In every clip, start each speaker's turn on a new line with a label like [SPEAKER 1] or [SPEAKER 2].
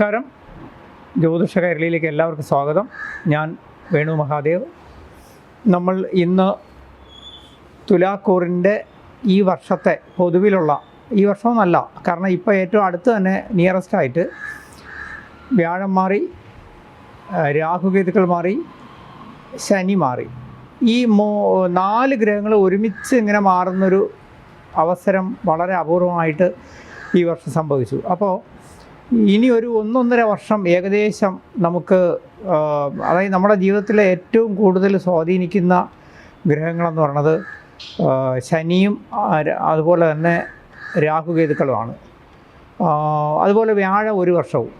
[SPEAKER 1] നമസ്കാരം. ജ്യോതിഷ കേരളയിലേക്ക് എല്ലാവർക്കും സ്വാഗതം. ഞാൻ വേണു മഹാദേവ്. നമ്മൾ ഇന്ന് തുലാക്കൂറിന്റെ ഈ വർഷത്തെ പൊതുവിലുള്ള ഈ വർഷമൊന്നല്ല കാരണം ഇപ്പോൾ ഏറ്റവും അടുത്ത് തന്നെ നിയറസ്റ്റ് ആയിട്ട് വ്യാഴം മാറി രാഹുകേതുക്കൾ മാറി ശനി മാറി. ഈ മോ നാല് ഗ്രഹങ്ങൾ ഒരുമിച്ച് ഇങ്ങനെ മാറുന്നൊരു അവസരം വളരെ അപൂർവമായിട്ട് ഈ വർഷം സംഭവിച്ചു. അപ്പോൾ ഇനി ഒരു ഒന്നൊന്നര വർഷം ഏകദേശം നമുക്ക് അതായത് നമ്മുടെ ജീവിതത്തിലെ ഏറ്റവും കൂടുതൽ സ്വാധീനിക്കുന്ന ഗ്രഹങ്ങളെന്ന് പറയുന്നത് ശനിയും അതുപോലെ തന്നെ രാഹുകേതുക്കളുമാണ്. അതുപോലെ വ്യാഴം ഒരു വർഷവും.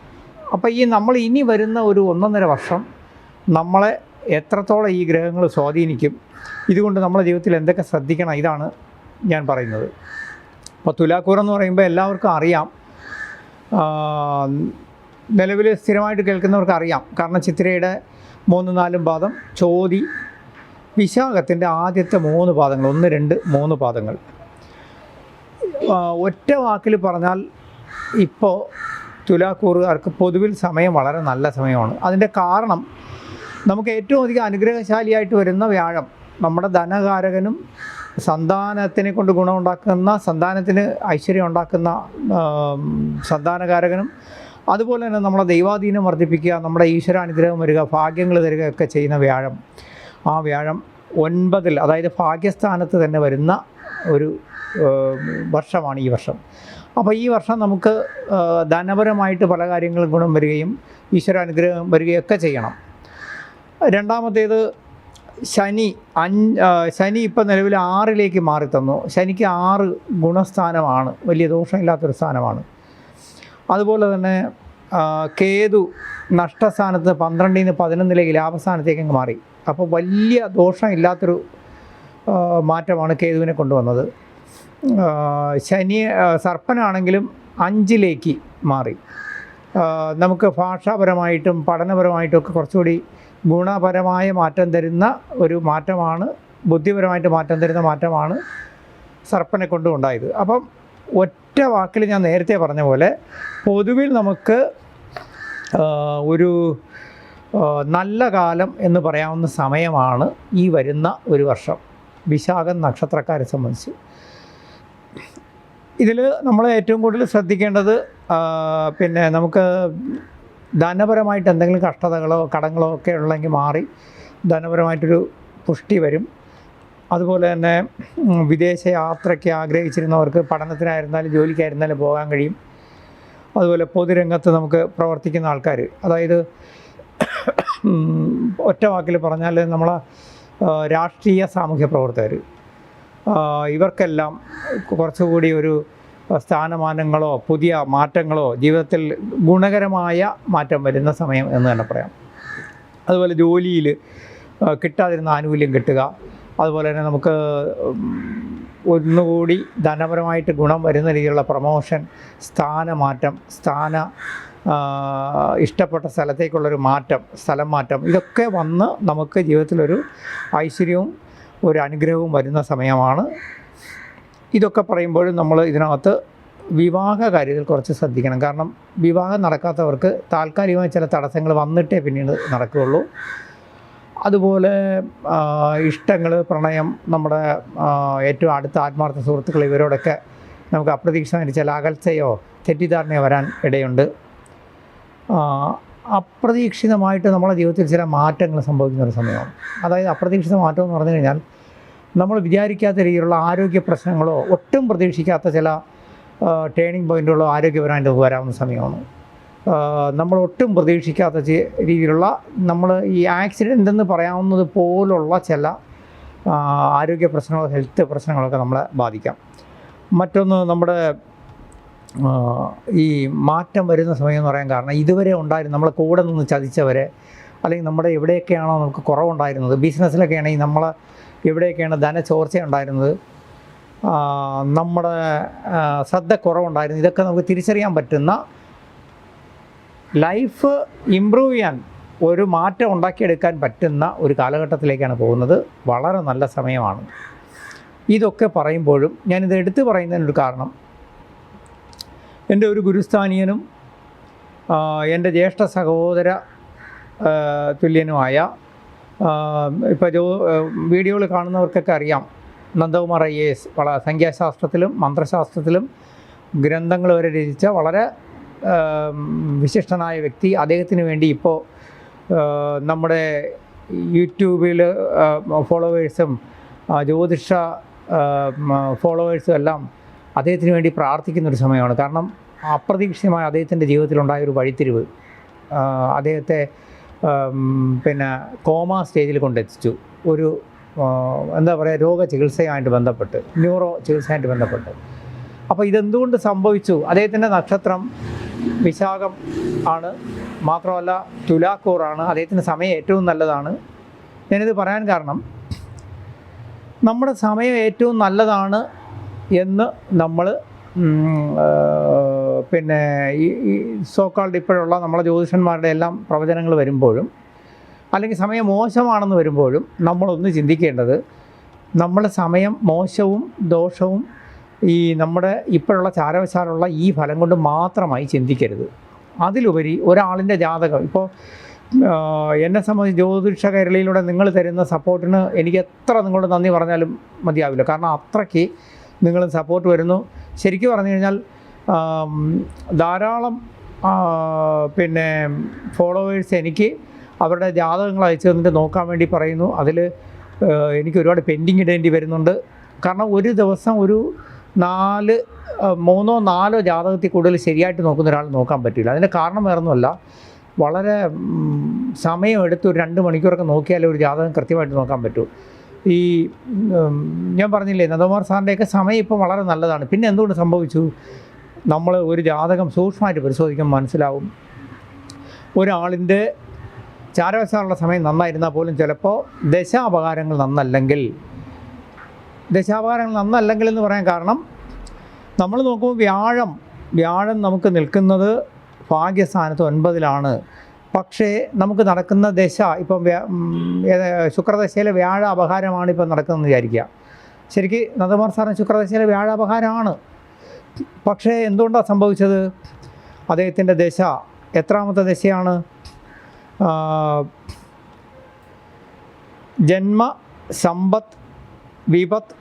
[SPEAKER 1] അപ്പോൾ ഈ നമ്മൾ ഇനി വരുന്ന ഒരു ഒന്നൊന്നര വർഷം നമ്മളെ എത്രത്തോളം ഈ ഗ്രഹങ്ങൾ സ്വാധീനിക്കും ഇതുകൊണ്ട് നമ്മുടെ ജീവിതത്തിൽ എന്തൊക്കെ ശ്രദ്ധിക്കണം ഇതാണ് ഞാൻ പറയുന്നത്. അപ്പോൾ തുലാക്കൂർ എന്ന് പറയുമ്പോൾ എല്ലാവർക്കും അറിയാം നിലവിൽ സ്ഥിരമായിട്ട് കേൾക്കുന്നവർക്ക് അറിയാം കാരണം ചിത്രയുടെ മൂന്ന് നാലും പാദം ചോതി വിശാഖത്തിന്റെ ആദ്യത്തെ മൂന്ന് പാദങ്ങൾ ഒന്ന് രണ്ട് മൂന്ന് പാദങ്ങൾ. ഒറ്റ വാക്കിൽ പറഞ്ഞാൽ ഇപ്പോൾ തുലാക്കൂറുകാർക്ക് പൊതുവിൽ സമയം വളരെ നല്ല സമയമാണ്. അതിന്റെ കാരണം നമുക്ക് ഏറ്റവും അധികം അനുഗ്രഹശാലിയായിട്ട് വരുന്ന വ്യാഴം നമ്മുടെ ധനകാരകനും സന്താനത്തിനെ കൊണ്ട് ഗുണമുണ്ടാക്കുന്ന സന്താനത്തിന് ഐശ്വര്യം ഉണ്ടാക്കുന്ന സന്താനകാരകനും അതുപോലെ തന്നെ നമ്മളെ ദൈവാധീനം വർദ്ധിപ്പിക്കുക നമ്മുടെ ഈശ്വരാനുഗ്രഹം വരിക ഭാഗ്യങ്ങൾ തരിക ഒക്കെ ചെയ്യുന്ന വ്യാഴം. ആ വ്യാഴം ഒൻപതിൽ അതായത് ഭാഗ്യസ്ഥാനത്ത് തന്നെ വരുന്ന ഒരു വർഷമാണ് ഈ വർഷം. അപ്പോൾ ഈ വർഷം നമുക്ക് ധനപരമായിട്ട് പല കാര്യങ്ങളും ഗുണം വരികയും ഈശ്വരാനുഗ്രഹം വരികയൊക്കെ ചെയ്യണം. രണ്ടാമത്തേത് ശനി അഞ്ച് ശനി ഇപ്പം നിലവിൽ ആറിലേക്ക് മാറി തന്നു. ശനിക്ക് ആറ് ഗുണസ്ഥാനമാണ്. വലിയ ദോഷമില്ലാത്തൊരു സ്ഥാനമാണ്. അതുപോലെ തന്നെ കേതു നഷ്ടസ്ഥാനത്ത് പന്ത്രണ്ടിൽ നിന്ന് പതിനൊന്നിലേക്ക് ലാഭസ്ഥാനത്തേക്ക് അങ്ങ് മാറി. അപ്പോൾ വലിയ ദോഷമില്ലാത്തൊരു മാറ്റമാണ് കേതുവിനെ കൊണ്ടുവന്നത്. ശനി സർപ്പനാണെങ്കിലും അഞ്ചിലേക്ക് മാറി. നമുക്ക് ഭാഷാപരമായിട്ടും പഠനപരമായിട്ടും ഒക്കെ കുറച്ചുകൂടി ഗുണപരമായ മാറ്റം തരുന്ന ഒരു മാറ്റമാണ് ബുദ്ധിപരമായിട്ട് മാറ്റം തരുന്ന മാറ്റമാണ് സർപ്പനെ കൊണ്ടും ഉണ്ടായത്. അപ്പം ഒറ്റ വാക്കിൽ ഞാൻ നേരത്തെ പറഞ്ഞ പോലെ പൊതുവിൽ നമുക്ക് ഒരു നല്ല കാലം എന്ന് പറയാവുന്ന സമയമാണ് ഈ വരുന്ന ഒരു വർഷം വിശാഖം നക്ഷത്രക്കാരെ സംബന്ധിച്ച്. ഇതിൽ നമ്മൾ ഏറ്റവും കൂടുതൽ ശ്രദ്ധിക്കേണ്ടത് പിന്നെ നമുക്ക് ധനപരമായിട്ട് എന്തെങ്കിലും കഷ്ടതകളോ കടങ്ങളോ ഒക്കെ ഉള്ളെങ്കിൽ മാറി ധനപരമായിട്ടൊരു പുഷ്ടി വരും. അതുപോലെ തന്നെ വിദേശ യാത്രയ്ക്ക് ആഗ്രഹിച്ചിരുന്നവർക്ക് പഠനത്തിനായിരുന്നാലും ജോലിക്കായിരുന്നാലും പോകാൻ കഴിയും. അതുപോലെ പൊതുരംഗത്ത് നമുക്ക് പ്രവർത്തിക്കുന്ന ആൾക്കാർ അതായത് ഒറ്റ വാക്കിൽ പറഞ്ഞാൽ നമ്മളെ രാഷ്ട്രീയ സാമൂഹ്യ പ്രവർത്തകർ ഇവർക്കെല്ലാം കുറച്ചുകൂടി ഒരു സ്ഥാനമാനങ്ങളോ പുതിയ മാറ്റങ്ങളോ ജീവിതത്തിൽ ഗുണകരമായ മാറ്റം വരുന്ന സമയം എന്ന് തന്നെ പറയാം. അതുപോലെ ജോലിയിൽ കിട്ടാതിരുന്ന ആനുകൂല്യം കിട്ടുക. അതുപോലെ തന്നെ നമുക്ക് ഒന്നുകൂടി ധനപരമായിട്ട് ഗുണം വരുന്ന രീതിയിലുള്ള പ്രമോഷൻ സ്ഥാനമാറ്റം സ്ഥാന ഇഷ്ടപ്പെട്ട സ്ഥലത്തേക്കുള്ളൊരു മാറ്റം സ്ഥലം മാറ്റം ഇതൊക്കെ വന്ന് നമുക്ക് ജീവിതത്തിലൊരു ഐശ്വര്യവും ഒരു അനുഗ്രഹവും വരുന്ന സമയമാണ് ഇതൊക്കെ പറയുമ്പോഴും നമ്മൾ ഇതിനകത്ത് വിവാഹ കാര്യത്തിൽ കുറച്ച് ശ്രദ്ധിക്കണം. കാരണം വിവാഹം നടക്കാത്തവർക്ക് താൽക്കാലികമായ ചില തടസ്സങ്ങൾ വന്നിട്ടേ പിന്നീട് നടക്കുകയുള്ളൂ. അതുപോലെ ഇഷ്ടങ്ങൾ പ്രണയം നമ്മുടെ ഏറ്റവും അടുത്ത ആത്മാർത്ഥ സുഹൃത്തുക്കൾ ഇവരോടൊക്കെ നമുക്ക് അപ്രതീക്ഷിതമായിട്ട് ചില അകൽച്ചയോ തെറ്റിദ്ധാരണയോ വരാൻ ഇടയുണ്ട്. അപ്രതീക്ഷിതമായിട്ട് നമ്മുടെ ജീവിതത്തിൽ ചില മാറ്റങ്ങൾ സംഭവിക്കുന്ന ഒരു സമയമാണ്. അതായത് അപ്രതീക്ഷിത മാറ്റം എന്ന് പറഞ്ഞു കഴിഞ്ഞാൽ നമ്മൾ വിചാരിക്കാത്ത രീതിയിലുള്ള ആരോഗ്യ പ്രശ്നങ്ങളോ ഒട്ടും പ്രതീക്ഷിക്കാത്ത ചില ടേണിംഗ് പോയിന്റുകളോ ആരോഗ്യപരമായിട്ട് വരാവുന്ന സമയമാണ്. നമ്മൾ ഒട്ടും പ്രതീക്ഷിക്കാത്ത രീതിയിലുള്ള നമ്മൾ ഈ ആക്സിഡന്റ് എന്ന് പറയാവുന്നത് പോലുള്ള ചില ആരോഗ്യ പ്രശ്നങ്ങളോ ഹെൽത്ത് പ്രശ്നങ്ങളൊക്കെ നമ്മളെ ബാധിക്കാം. മറ്റൊന്ന് നമ്മുടെ ഈ മാറ്റം വരുന്ന സമയം എന്ന് പറയാൻ കാരണം ഇതുവരെ ഉണ്ടായിരുന്ന നമ്മളെ കൂടെ നിന്ന് ചതിച്ചവരെ അല്ലെങ്കിൽ നമ്മുടെ എവിടെയൊക്കെയാണോ നമുക്ക് കുറവുണ്ടായിരുന്നത് ബിസിനസ്സിലൊക്കെ ആണെങ്കിൽ നമ്മൾ എവിടെയൊക്കെയാണ് ധനചോർച്ച ഉണ്ടായിരുന്നത് നമ്മുടെ ശ്രദ്ധ കുറവുണ്ടായിരുന്നു ഇതൊക്കെ നമുക്ക് തിരിച്ചറിയാൻ പറ്റുന്ന ലൈഫ് ഇമ്പ്രൂവ് ചെയ്യാൻ ഒരു മാറ്റം ഉണ്ടാക്കിയെടുക്കാൻ പറ്റുന്ന ഒരു കാലഘട്ടത്തിലേക്കാണ് പോകുന്നത്. വളരെ നല്ല സമയമാണ്. ഇതൊക്കെ പറയുമ്പോഴും ഞാനിത് എടുത്തു പറയുന്നതിനൊരു കാരണം. എന്റെ ഒരു ഗുരുസ്ഥാനീയനും എന്റെ ജ്യേഷ്ഠ സഹോദര തുല്യനുമായ ഇപ്പോൾ ജോ വീഡിയോകൾ കാണുന്നവർക്കൊക്കെ അറിയാം. നന്ദകുമാർ ഐ എ എസ് വള സംഖ്യാശാസ്ത്രത്തിലും മന്ത്രശാസ്ത്രത്തിലും ഗ്രന്ഥങ്ങൾ വരെ രചിച്ച വളരെ വിശിഷ്ടനായ വ്യക്തി. അദ്ദേഹത്തിന് വേണ്ടി ഇപ്പോൾ നമ്മുടെ യൂട്യൂബിൽ ഫോളോവേഴ്സും ജ്യോതിഷ ഫോളോവേഴ്സും എല്ലാം അദ്ദേഹത്തിന് വേണ്ടി പ്രാർത്ഥിക്കുന്ന ഒരു സമയമാണ്. കാരണം അപ്രതീക്ഷിതമായ അദ്ദേഹത്തിന്റെ ജീവിതത്തിലുണ്ടായ ഒരു വഴിത്തിരിവ്. അദ്ദേഹത്തെ പിന്നെ കോമ സ്റ്റേജിൽ കൊണ്ടെത്തിച്ചു. ഒരു എന്താ പറയുക രോഗ ചികിത്സയുമായിട്ട് ബന്ധപ്പെട്ട് ന്യൂറോ ചികിത്സയായിട്ട് ബന്ധപ്പെട്ട്. അപ്പോൾ ഇതെന്തുകൊണ്ട് സംഭവിച്ചു? അദ്ദേഹത്തിന്റെ നക്ഷത്രം വിശാഖം ആണ്. മാത്രമല്ല തുലാക്കൂറാണ് അദ്ദേഹത്തിന്റെ സമയം ഏറ്റവും നല്ലതാണ്. ഞാനിത് പറയാൻ കാരണം നമ്മുടെ സമയം ഏറ്റവും നല്ലതാണ് എന്ന് നമ്മൾ പിന്നെ ഈ ഈ സോക്കാൾഡ് ഇപ്പോഴുള്ള നമ്മളെ ജ്യോതിഷന്മാരുടെ എല്ലാം പ്രവചനങ്ങൾ വരുമ്പോഴും അല്ലെങ്കിൽ സമയം മോശമാണെന്ന് വരുമ്പോഴും നമ്മളൊന്ന് ചിന്തിക്കേണ്ടത് നമ്മുടെ സമയം മോശവും ദോഷവും ഈ നമ്മുടെ ഇപ്പോഴുള്ള ചാരവശാലുള്ള ഈ ഫലം കൊണ്ട് മാത്രമായി ചിന്തിക്കരുത്. അതിലുപരി ഒരാളിന്റെ ജാതകം. ഇപ്പോൾ എന്നെ സംബന്ധിച്ച് ജ്യോതിഷ കേരളയിലൂടെ നിങ്ങൾ തരുന്ന സപ്പോർട്ടിന് എനിക്ക് എത്ര നിങ്ങളോട് നന്ദി പറഞ്ഞാലും മതിയാവില്ല. കാരണം അത്രയ്ക്ക് നിങ്ങൾ സപ്പോർട്ട് വരുന്നു. ശരിക്കും പറഞ്ഞു കഴിഞ്ഞാൽ ധാരാളം പിന്നെ ഫോളോവേഴ്സ് എനിക്ക് അവരുടെ ജാതകങ്ങൾ അയച്ചു തന്നിട്ട് നോക്കാൻ വേണ്ടി പറയുന്നു. അതിൽ എനിക്ക് ഒരുപാട് പെൻഡിങ് ഇടേണ്ടി വരുന്നുണ്ട്. കാരണം ഒരു ദിവസം ഒരു നാല് മൂന്നോ നാലോ ജാതകത്തിൽ കൂടുതൽ ശരിയായിട്ട് നോക്കുന്ന ഒരാൾ നോക്കാൻ പറ്റില്ല. അതിന്റെ കാരണം വേറൊന്നുമല്ല. വളരെ സമയമെടുത്ത് ഒരു രണ്ട് മണിക്കൂറൊക്കെ നോക്കിയാലേ ഒരു ജാതകം കൃത്യമായിട്ട് നോക്കാൻ പറ്റൂ. ഈ ഞാൻ പറഞ്ഞില്ലേ നന്ദകുമാർ സാറിന്റെയൊക്കെ സമയം ഇപ്പം വളരെ നല്ലതാണ്. പിന്നെ എന്തുകൊണ്ട് സംഭവിച്ചു? നമ്മൾ ഒരു ജാതകം സൂക്ഷ്മമായിട്ട് പരിശോധിക്കുമ്പോൾ മനസ്സിലാവും. ഒരാളിന്റെ ചാരവശാലുള്ള സമയം നന്നായിരുന്നാൽ പോലും ചിലപ്പോൾ ദശാപകാരങ്ങൾ നന്നല്ലെങ്കിൽ ദശാപകാരങ്ങൾ നന്നല്ലെങ്കിൽ എന്ന് പറയാൻ കാരണം നമ്മൾ നോക്കുമ്പോൾ വ്യാഴം വ്യാഴം നമുക്ക് നിൽക്കുന്നത് ഭാഗ്യസ്ഥാനത്ത് ഒൻപതിലാണ്. പക്ഷേ നമുക്ക് നടക്കുന്ന ദശ ഇപ്പം ശുക്രദശയിലെ വ്യാഴ അപഹാരമാണ് ഇപ്പം നടക്കുന്നതെന്ന് വിചാരിക്കുക. ശരിക്ക് നന്ദകുമാർ സാറിന് ശുക്രദശയിലെ വ്യാഴ അപഹാരമാണ് പക്ഷേ എന്തുകൊണ്ടാണ് സംഭവിച്ചത്? അദ്ദേഹത്തിന്റെ ദശ എത്രാമത്തെ ദശയാണ്? ജന്മ സമ്പത്ത് വിപത്ത്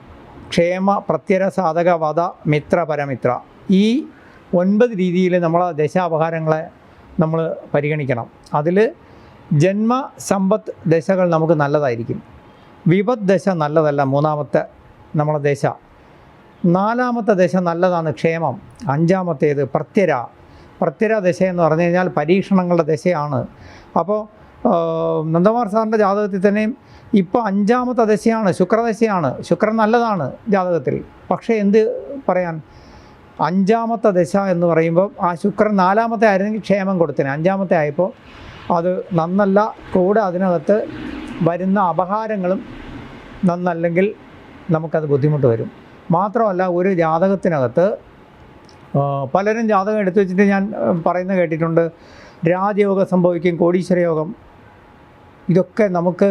[SPEAKER 1] ക്ഷേമ പ്രത്യര സാധക വധ മിത്ര പരമിത്ര. ഈ ഒൻപത് രീതിയിൽ നമ്മൾ ദശാപഹാരങ്ങളെ നമ്മൾ പരിഗണിക്കണം. അതിൽ ജന്മ സമ്പത്ത് ദശകൾ നമുക്ക് നല്ലതായിരിക്കും. വിപത് ദശ നല്ലതല്ല മൂന്നാമത്തെ നമ്മളെ ദശ. നാലാമത്തെ ദശ നല്ലതാണ് ക്ഷേമം. അഞ്ചാമത്തേത് പ്രത്യര. പ്രത്യര ദശ എന്ന് പറഞ്ഞു കഴിഞ്ഞാൽ പരീക്ഷണങ്ങളുടെ ദശയാണ്. അപ്പോൾ നന്ദകുമാർ സാറിന്റെ ജാതകത്തിൽ തന്നെയും ഇപ്പോൾ അഞ്ചാമത്തെ ദശയാണ് ശുക്രദശയാണ് ശുക്രൻ നല്ലതാണ് ജാതകത്തിൽ. പക്ഷേ എന്ത് പറയാൻ? അഞ്ചാമത്തെ ദശ എന്ന് പറയുമ്പോൾ ആ ശുക്രൻ നാലാമത്തെ ആയിരുന്നെങ്കിൽ ക്ഷേമം കൊടുത്തേനെ. അഞ്ചാമത്തെ ആയപ്പോൾ അത് നന്നല്ല കൂടെ അതിനകത്ത് വരുന്ന അപഹാരങ്ങളും നന്നല്ലെങ്കിൽ നമുക്കത് ബുദ്ധിമുട്ട് വരും. മാത്രമല്ല ഒരു ജാതകത്തിനകത്ത് പലരും ജാതകം എടുത്തു വെച്ചിട്ട് ഞാൻ പറയുന്ന പറയുന്നത് കേട്ടിട്ടുണ്ട്. രാജയോഗം സംഭവിക്കും കോടീശ്വര യോഗം ഇതൊക്കെ നമുക്ക്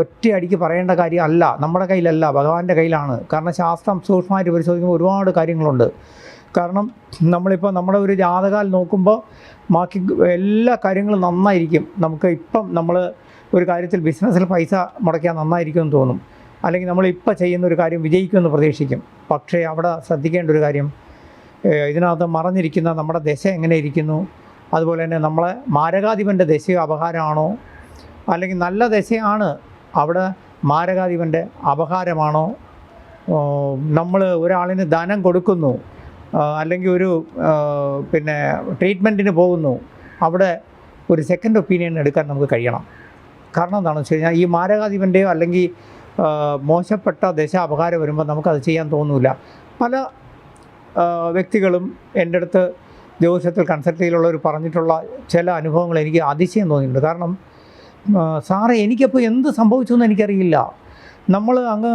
[SPEAKER 1] ഒറ്റയടിക്ക് പറയേണ്ട കാര്യമല്ല നമ്മുടെ കയ്യിലല്ല ഭഗവാന്റെ കയ്യിലാണ്. കാരണം ശാസ്ത്രം സൂക്ഷ്മമായിട്ട് പരിശോധിക്കുമ്പോൾ ഒരുപാട് കാര്യങ്ങളുണ്ട്. കാരണം നമ്മളിപ്പോൾ നമ്മുടെ ഒരു ജാതകാൽ നോക്കുമ്പോൾ ബാക്കി എല്ലാ കാര്യങ്ങളും നന്നായിരിക്കും. നമുക്ക് ഇപ്പം നമ്മൾ ഒരു കാര്യത്തിൽ ബിസിനസ്സിൽ പൈസ മുടക്കിയാൽ നന്നായിരിക്കും എന്ന് തോന്നും. അല്ലെങ്കിൽ നമ്മൾ ഇപ്പോൾ ചെയ്യുന്ന ഒരു കാര്യം വിജയിക്കുമെന്ന് പ്രതീക്ഷിക്കും. പക്ഷേ അവിടെ ശ്രദ്ധിക്കേണ്ട ഒരു കാര്യം ഇതിനകത്ത് മറഞ്ഞിരിക്കുന്ന നമ്മുടെ ദശ എങ്ങനെ ഇരിക്കുന്നു? അതുപോലെ തന്നെ നമ്മളെ മാരകാധിപന്റെ ദശയോ അപഹാരമാണോ? അല്ലെങ്കിൽ നല്ല ദശയാണ് അവിടെ മാരകാധിപന്റെ അപഹാരമാണോ? നമ്മൾ ഒരാളിന് ധനം കൊടുക്കുന്നു അല്ലെങ്കിൽ ഒരു പിന്നെ ട്രീറ്റ്മെന്റിന് പോകുന്നു അവിടെ ഒരു സെക്കൻഡ് ഒപ്പീനിയൻ എടുക്കാൻ നമുക്ക് കഴിയണം. കാരണം എന്താണെന്ന് വെച്ച് കഴിഞ്ഞാൽ ഈ മാരകാധിപന്റെയോ അല്ലെങ്കിൽ മോശപ്പെട്ട ദശ അപകാരം വരുമ്പോൾ നമുക്കത് ചെയ്യാൻ തോന്നില്ല പല വ്യക്തികളും എന്റെ അടുത്ത് ജ്യോതിഷത്തിൽ കൺസൾട്ട് ചെയ്തിട്ടുള്ളവർ പറഞ്ഞിട്ടുള്ള ചില അനുഭവങ്ങൾ എനിക്ക് അതിശയം തോന്നിയിട്ടുണ്ട്. കാരണം സാറേ എനിക്കപ്പോൾ എന്ത് സംഭവിച്ചു എന്ന് എനിക്കറിയില്ല. നമ്മൾ അങ്ങ്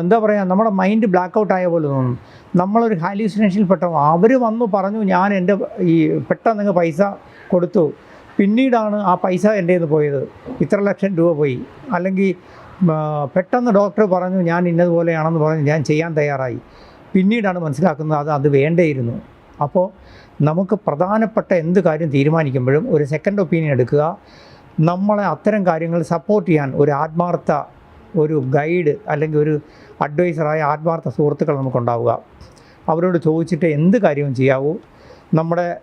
[SPEAKER 1] എന്താ പറയുക നമ്മുടെ മൈൻഡ് ബ്ലാക്ക് ഔട്ട് ആയ പോലെ തോന്നും. നമ്മളൊരു ഹാലൂസിനേഷനിൽ പെട്ടോ അവർ വന്നു പറഞ്ഞു ഞാൻ എന്റെ ഈ പെട്ടെന്ന് പൈസ കൊടുത്തു. പിന്നീടാണ് ആ പൈസ എന്റെ നിന്ന് പോയത്. ഇത്ര ലക്ഷം രൂപ പോയി. അല്ലെങ്കിൽ പെട്ടെന്ന് ഡോക്ടർ പറഞ്ഞു ഞാൻ ഇന്നതുപോലെയാണെന്ന് പറഞ്ഞ് ഞാൻ ചെയ്യാൻ തയ്യാറായി. പിന്നീടാണ് മനസ്സിലാക്കുന്നത് അത് അത് വേണ്ടേയിരുന്നു. അപ്പോൾ നമുക്ക് പ്രധാനപ്പെട്ട എന്ത് കാര്യം തീരുമാനിക്കുമ്പോഴും ഒരു സെക്കൻഡ് ഒപ്പീനിയൻ എടുക്കുക. നമ്മളെ അത്തരം കാര്യങ്ങൾ സപ്പോർട്ട് ചെയ്യാൻ ഒരു ആത്മാർത്ഥ ഒരു ഗൈഡ് അല്ലെങ്കിൽ ഒരു അഡ്വൈസറായ ആത്മാർത്ഥ സുഹൃത്തുക്കൾ നമുക്കുണ്ടാവുക. അവരോട് ചോദിച്ചിട്ട് എന്ത് കാര്യവും ചെയ്യാവൂ. നമ്മുടെ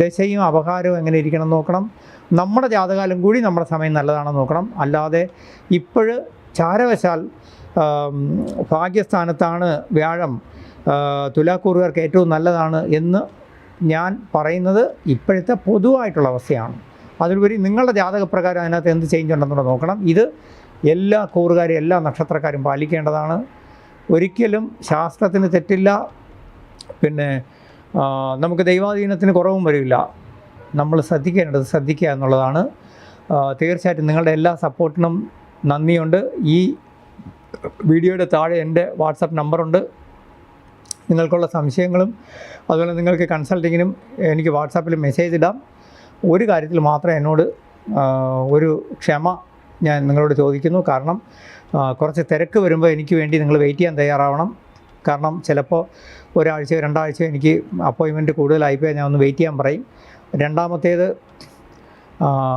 [SPEAKER 1] ദശയും അപകാരവും എങ്ങനെ ഇരിക്കണം നോക്കണം. നമ്മുടെ ജാതകാലം കൂടി നമ്മുടെ സമയം നല്ലതാണെന്ന് നോക്കണം. അല്ലാതെ ഇപ്പോഴ് ചാരവശാൽ ഭാഗ്യസ്ഥാനത്താണ് വ്യാഴം തുലാക്കൂറുകാർക്ക് ഏറ്റവും നല്ലതാണ് എന്ന് ഞാൻ പറയുന്നത് ഇപ്പോഴത്തെ പൊതുവായിട്ടുള്ള അവസ്ഥയാണ്. അതിലുപരി നിങ്ങളുടെ ജാതകപ്രകാരം അതിനകത്ത് എന്ത് ചേഞ്ച് ഉണ്ടെന്നുള്ള നോക്കണം. ഇത് എല്ലാ കൂറുകാരും എല്ലാ നക്ഷത്രക്കാരും പാലിക്കേണ്ടതാണ്. ഒരിക്കലും ശാസ്ത്രത്തിന് തെറ്റില്ല. പിന്നെ നമുക്ക് ദൈവാധീനത്തിന് കുറവും വരില്ല. നമ്മൾ ശ്രദ്ധിക്കേണ്ടത് ശ്രദ്ധിക്കുക എന്നുള്ളതാണ്. തീർച്ചയായിട്ടും നിങ്ങളുടെ എല്ലാ സപ്പോർട്ടിനും നന്ദിയുണ്ട്. ഈ വീഡിയോയുടെ താഴെ എന്റെ വാട്സപ്പ് നമ്പറുണ്ട്. നിങ്ങൾക്കുള്ള സംശയങ്ങളും അതുപോലെ നിങ്ങൾക്ക് കൺസൾട്ടിങ്ങിനും എനിക്ക് വാട്സാപ്പിൽ മെസ്സേജ് ഇടാം. ഒരു കാര്യത്തിൽ മാത്രം എന്നോട് ഒരു ക്ഷമ ഞാൻ നിങ്ങളോട് ചോദിക്കുന്നു. കാരണം കുറച്ച് തിരക്ക് വരുമ്പോൾ എനിക്ക് വേണ്ടി നിങ്ങൾ വെയിറ്റ് ചെയ്യാൻ തയ്യാറാവണം. കാരണം ചിലപ്പോൾ ഒരാഴ്ചയോ രണ്ടാഴ്ചയോ എനിക്ക് അപ്പോയിൻമെന്റ് കൂടുതലായിപ്പോയാൽ ഞാൻ ഒന്ന് വെയിറ്റ് ചെയ്യാൻ പറയും. രണ്ടാമത്തേത്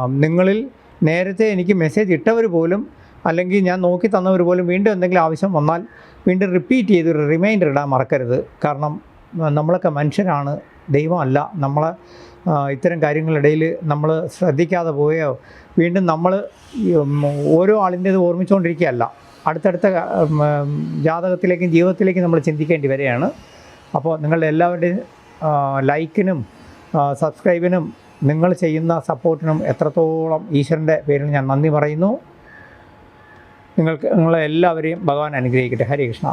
[SPEAKER 1] നിങ്ങളിൽ നേരത്തെ എനിക്ക് മെസ്സേജ് ഇട്ടവർ പോലും അല്ലെങ്കിൽ ഞാൻ നോക്കി തന്നവർ പോലും വീണ്ടും എന്തെങ്കിലും ആവശ്യം വന്നാൽ വീണ്ടും റിപ്പീറ്റ് ചെയ്ത് ഒരു റിമൈൻഡർ ഇടാൻ മറക്കരുത്. കാരണം നമ്മളൊക്കെ മനുഷ്യരാണ് ദൈവമല്ല. നമ്മളെ ഇത്തരം കാര്യങ്ങളിടയിൽ നമ്മൾ ശ്രദ്ധിക്കാതെ പോയോ? വീണ്ടും നമ്മൾ ഓരോ ആളിന്റേത് ഓർമ്മിച്ചുകൊണ്ടിരിക്കുകയല്ല. അടുത്തടുത്ത ജാതകത്തിലേക്കും ജീവിതത്തിലേക്കും നമ്മൾ ചിന്തിക്കേണ്ടി വരികയാണ്. അപ്പോൾ നിങ്ങളുടെ എല്ലാവരുടെയും ലൈക്കിനും സബ്സ്ക്രൈബിനും നിങ്ങൾ ചെയ്യുന്ന സപ്പോർട്ടിനും എത്രത്തോളം ഈശ്വരന്റെ പേരിൽ ഞാൻ നന്ദി പറയുന്നു. നിങ്ങൾക്ക് നിങ്ങളെ എല്ലാവരെയും ഭഗവാൻ അനുഗ്രഹിക്കട്ടെ. ഹരേ കൃഷ്ണ.